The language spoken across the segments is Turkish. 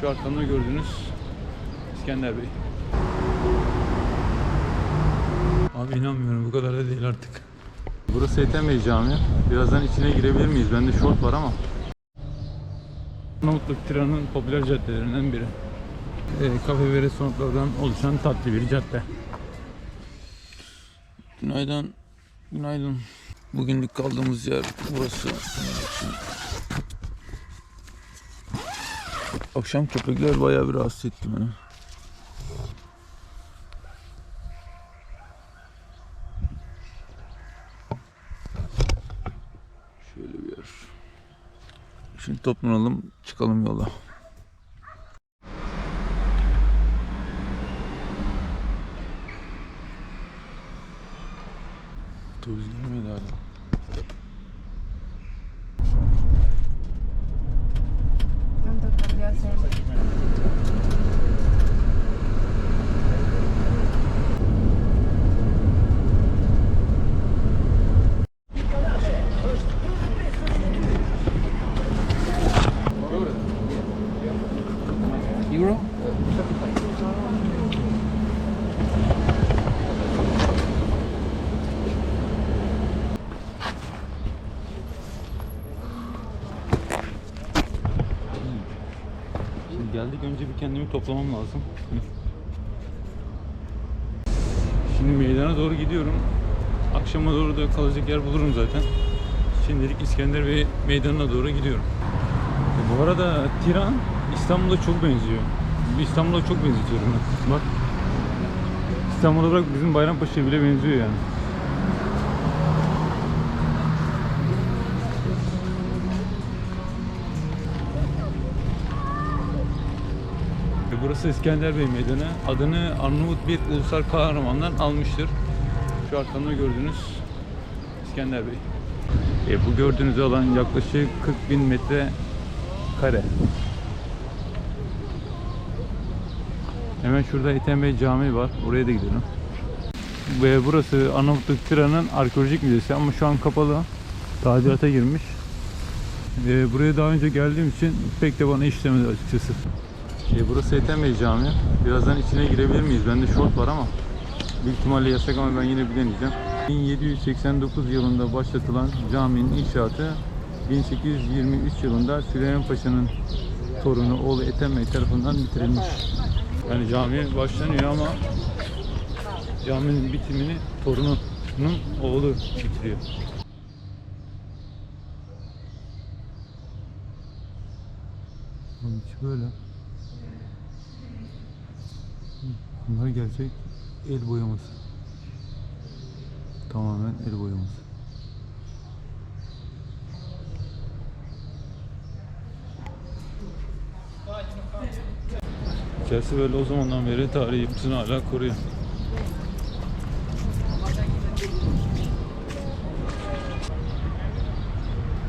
Şu arkamda gördüğünüz İskender Bey. Abi inanmıyorum bu kadar da değil artık. Burası Ethem Bey Camii. Birazdan içine girebilir miyiz? Bende şort var ama. Arnavutluk Tiran'ın popüler caddelerinden biri. E, kafe ve restoranlardan oluşan tatlı bir cadde. Günaydın. Günaydın. Bugünlük kaldığımız yer burası. Akşam köpekler bayağı bir rahatsız etti beni. Şöyle bir yer. Şimdi toplanalım, çıkalım yola. Geldik önce bir kendimi toplamam lazım. Şimdi meydana doğru gidiyorum. Akşama doğru da kalacak yer bulurum zaten. Şimdilik İskender Bey meydanına doğru gidiyorum. E, Bu arada Tiran İstanbul'a çok benziyor. İstanbul'a çok benzetiyorum ben. Bak. İstanbul'a bırak bizim Bayrampaşa'ya bile benziyor yani. Burası İskender Bey Meydanı. Adını Arnavut bir ulusal kahramandan almıştır. Şu arkamda gördüğünüz İskender Bey. E, bu gördüğünüz alan yaklaşık 40 bin metre kare. Hemen şurada Ethem Bey Camii var. Oraya da gidelim. Ve burası Arnavutluk Tiran'ın arkeolojik müzesi ama şu an kapalı. Tadilata girmiş. E, buraya daha önce geldiğim için pek de bana işlemedi açıkçası. E, burası Ethem Bey Camii. Birazdan içine girebilir miyiz? Bende şort var ama büyük ihtimalle yasak ama ben yine bir deneyeceğim. 1789 yılında başlatılan caminin inşaatı 1823 yılında Süleyman Paşa'nın torunu oğlu Ethem Bey tarafından bitirilmiş. Yani cami başlanıyor ama caminin bitimini torununun oğlu bitiriyor. Böyle. Bunlar gerçek el boyaması. Tamamen el boyaması. İçerisi böyle o zamandan beri tarihi yapısını hala koruyor.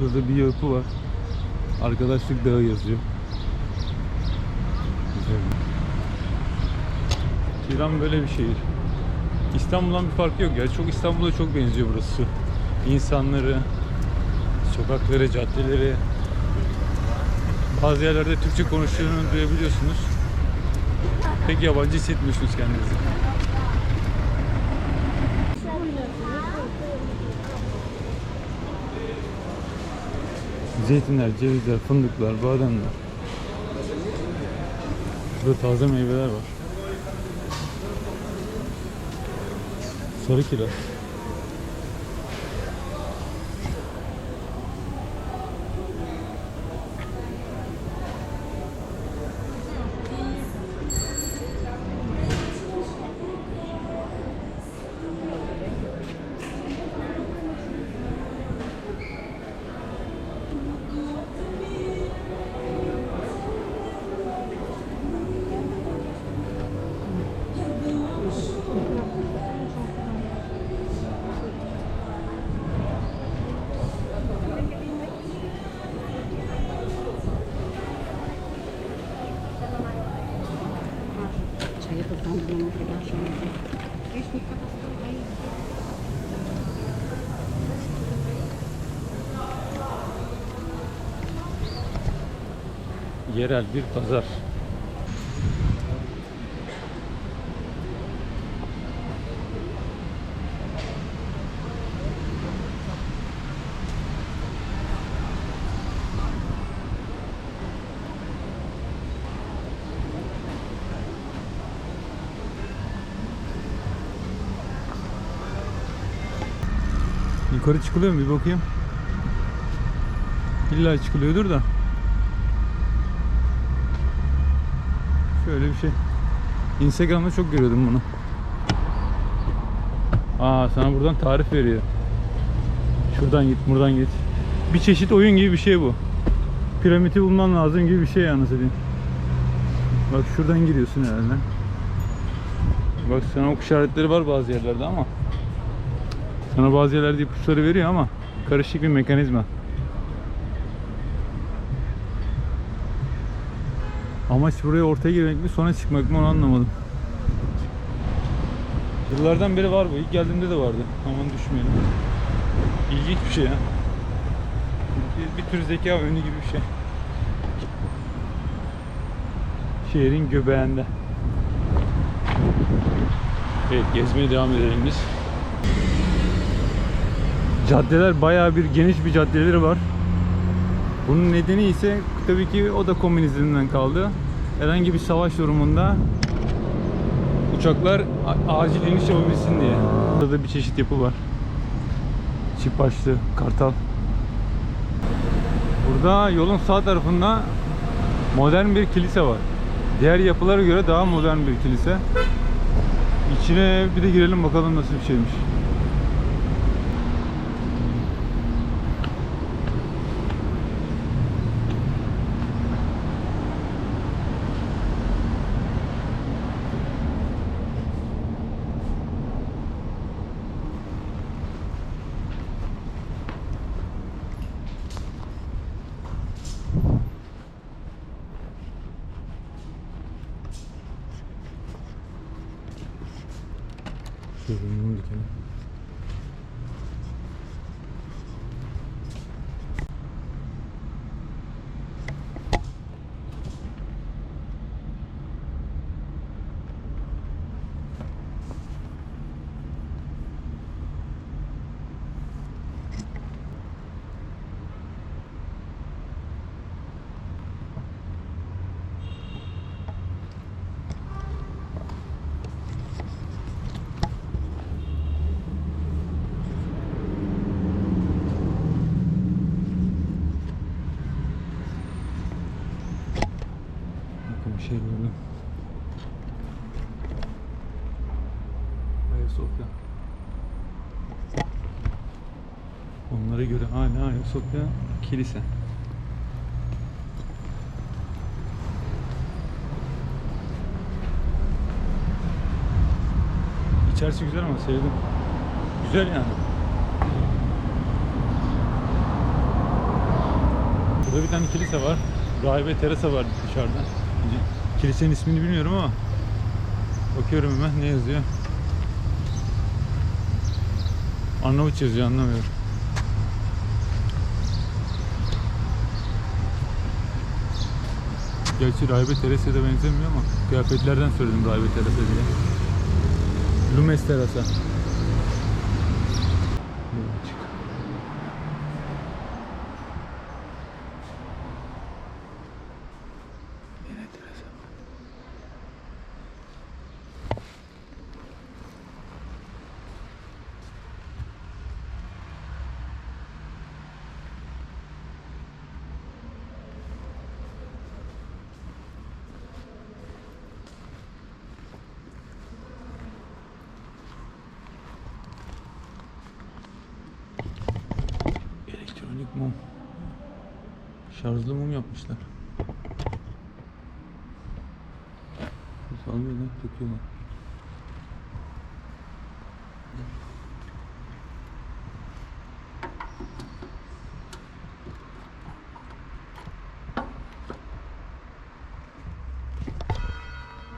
Burada bir yapı var. Arkadaşlık Dağı yazıyor. Güzel. İran böyle bir şehir. İstanbul'dan bir farkı yok ya. Çok İstanbul'a çok benziyor burası. İnsanları, sokakları, caddeleri. Bazı yerlerde Türkçe konuştuğunu duyabiliyorsunuz. Pek yabancı hissetmiyorsunuz kendinizi. Zeytinler, cevizler, fındıklar, bademler. Burada taze meyveler var. Sarı kiraz. yerel bir pazar. Yukarı çıkılıyor mu bir bakayım. İlla çıkılıyordur da. Şöyle bir şey. Instagram'da çok görüyordum bunu. Aa sana buradan tarif veriyor. Şuradan git, buradan git. Bir çeşit oyun gibi bir şey bu. Piramidi bulman lazım gibi bir şey yani satayım. Bak şuradan giriyorsun herhalde. Bak sana ok işaretleri var bazı yerlerde ama sana bazı yerlerde ipuçları veriyor ama karışık bir mekanizma. Amaç buraya ortaya girmek mi sonra çıkmak mı onu anlamadım. Yıllardan beri var bu. İlk geldiğimde de vardı. Aman düşmeyelim. İlginç bir şey ya. Bir, bir tür zeka oyunu gibi bir şey. Şehrin göbeğinde. Evet gezmeye devam edelim biz. Caddeler bayağı bir geniş bir caddeleri var. Bunun nedeni ise tabii ki o da komünizmden kaldı. Herhangi bir savaş durumunda uçaklar acil iniş yapabilsin diye. Burada da bir çeşit yapı var. Çift başlı, kartal. Burada yolun sağ tarafında modern bir kilise var. Diğer yapılara göre daha modern bir kilise. İçine bir de girelim bakalım nasıl bir şeymiş. Şöyle şey gördüm. Ayasofya. Onlara göre hala Ayasofya kilise. İçerisi güzel ama sevdim. Güzel yani. Burada bir tane kilise var. Rahibe Teresa var dışarıda. Kilisenin ismini bilmiyorum ama bakıyorum hemen ne yazıyor. Arnavutça yazıyor anlamıyorum. Gerçi Rahibe Teresa'ya da benzemiyor ama kıyafetlerden söyledim Rahibe Teresa diye. Lumes Teresa. Böyle çık. Yine Teresa. Elektronik mum. Şarjlı mum yapmışlar. Salmıyorlar, döküyorlar.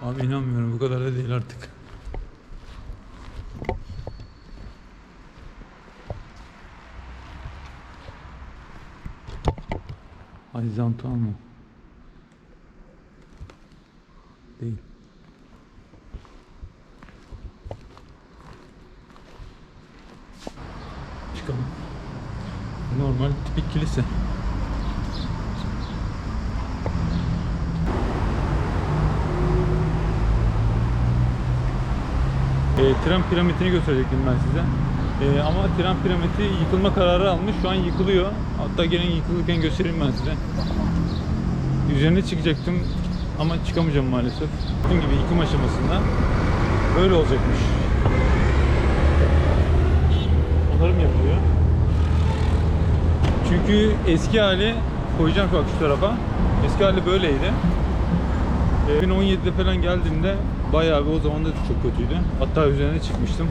Abi inanmıyorum bu kadar da değil artık. Alizantuan mı? Değil. Çıkalım. Normal tipik kilise. E, tren piramitini gösterecektim ben size. Ee, ama tren piramidi yıkılma kararı almış. Şu an yıkılıyor. Hatta gelin yıkılırken göstereyim ben size. Üzerine çıkacaktım ama çıkamayacağım maalesef. Dediğim gibi yıkım aşamasında böyle olacakmış. Onarım yapılıyor. Çünkü eski hali koyacağım bak şu tarafa. Eski hali böyleydi. Ee, 2017'de falan geldiğimde bayağı bir o zaman da çok kötüydü. Hatta üzerine çıkmıştım.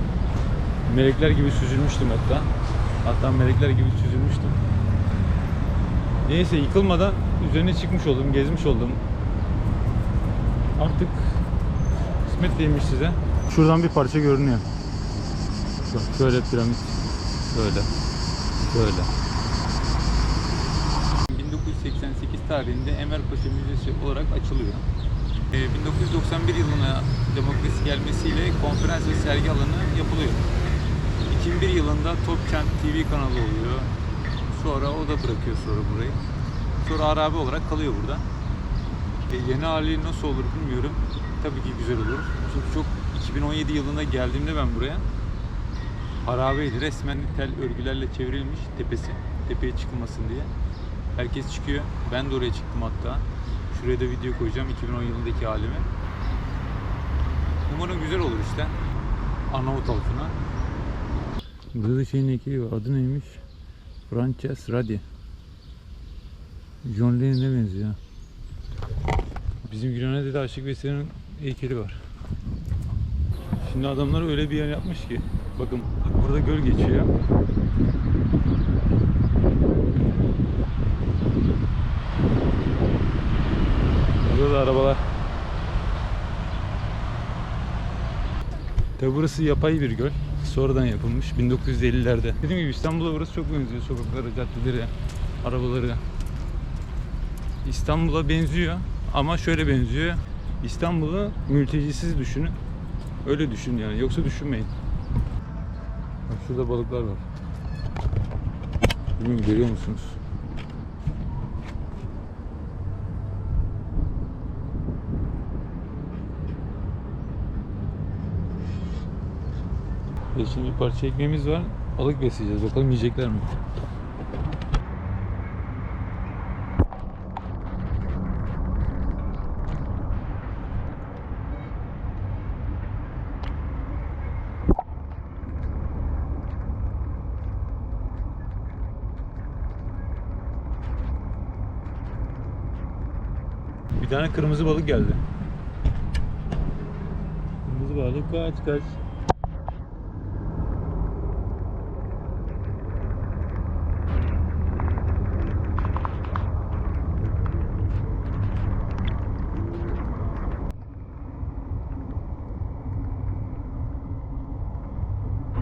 Melekler gibi süzülmüştüm hatta. Hatta melekler gibi süzülmüştüm. Neyse yıkılmadan üzerine çıkmış oldum, gezmiş oldum. Artık kısmet değilmiş size. Şuradan bir parça görünüyor. Bak şöyle piramit. Şöyle. Şöyle. 1988 tarihinde Enver Paşa Müzesi olarak açılıyor. Ee, 1991 yılına demokrasi gelmesiyle konferans ve sergi alanı yapılıyor. 2001 yılında Topkent TV kanalı oluyor. Sonra o da bırakıyor sonra burayı. Sonra Arabi olarak kalıyor burada. E, yeni hali nasıl olur bilmiyorum. Tabii ki güzel olur. Çünkü çok 2017 yılında geldiğimde ben buraya harabeydi. Resmen tel örgülerle çevrilmiş tepesi. Tepeye çıkılmasın diye. Herkes çıkıyor. Ben de oraya çıktım hatta. Şuraya da video koyacağım 2010 yılındaki halimi. Umarım güzel olur işte. Arnavut halkına. Da şeyin var. Adı neymiş? Frances Radi. John Lennon'e benziyor. Bizim Gülhane'de Aşık Veysel'in heykeli var. Şimdi adamlar öyle bir yer yapmış ki. Bakın burada göl geçiyor. Burada da arabalar. Tabi burası yapay bir göl. Sonradan yapılmış 1950'lerde. Dediğim gibi İstanbul'a burası çok benziyor. Sokakları, caddeleri, arabaları. İstanbul'a benziyor ama şöyle benziyor. İstanbul'u mültecisiz düşünün. Öyle düşün yani. Yoksa düşünmeyin. Bak şurada balıklar var. Bilmiyorum görüyor musunuz? Şimdi bir parça ekmeğimiz var. Balık besleyeceğiz. Bakalım yiyecekler mi? Bir tane kırmızı balık geldi. Kırmızı balık kaç kaç.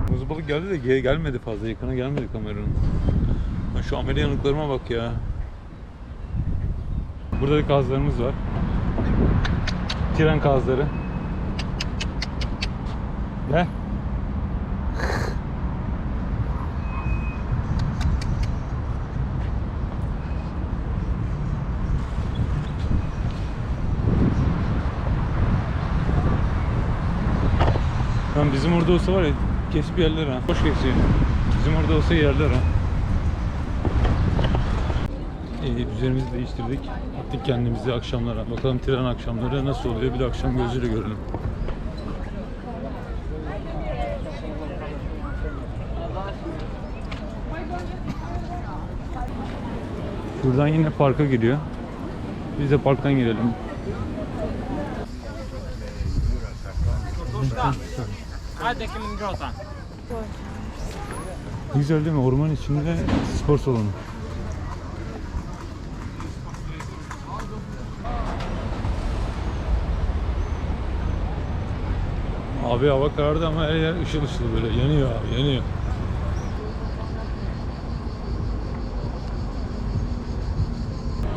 Kırmızı balık geldi de ge- gelmedi fazla yakına gelmedi kameranın. Şu amele yanıklarıma bak ya. Burada da kazlarımız var. Tren kazları. Gel. Lan bizim orada olsa var ya kesip yerler ha. Hoş kesiyor. Bizim orada olsa yerler ha. Ee, üzerimizi değiştirdik. Gittik kendimizi akşamlara. Bakalım tren akşamları nasıl oluyor bir de akşam gözüyle görelim. Şuradan yine parka giriyor. Biz de parktan girelim. Güzel değil mi? Orman içinde spor salonu. Abi hava karardı ama her yer ışıl ışıl böyle yanıyor abi yanıyor.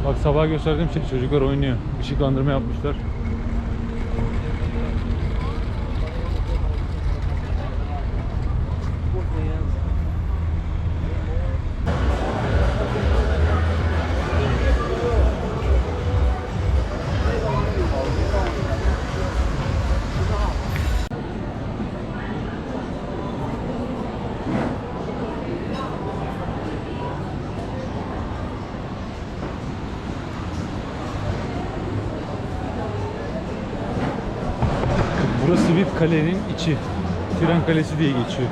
Bak sabah gösterdiğim şey çocuklar oynuyor. Işıklandırma yapmışlar. Burası bir kalenin içi. Tren Kalesi diye geçiyor.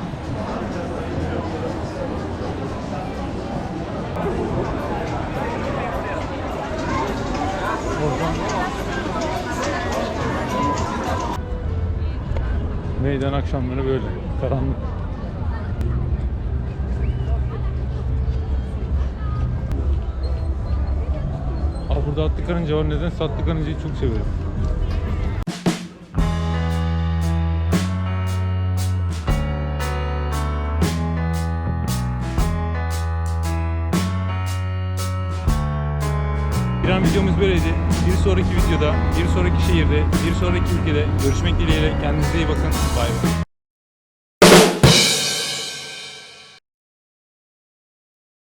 Meydan akşamları böyle karanlık. Aa, burada atlı karınca var. Neden atlı karıncayı çok severim. Şehirde, bir sonraki ülkede görüşmek dileğiyle. Kendinize iyi bakın. Bay bay.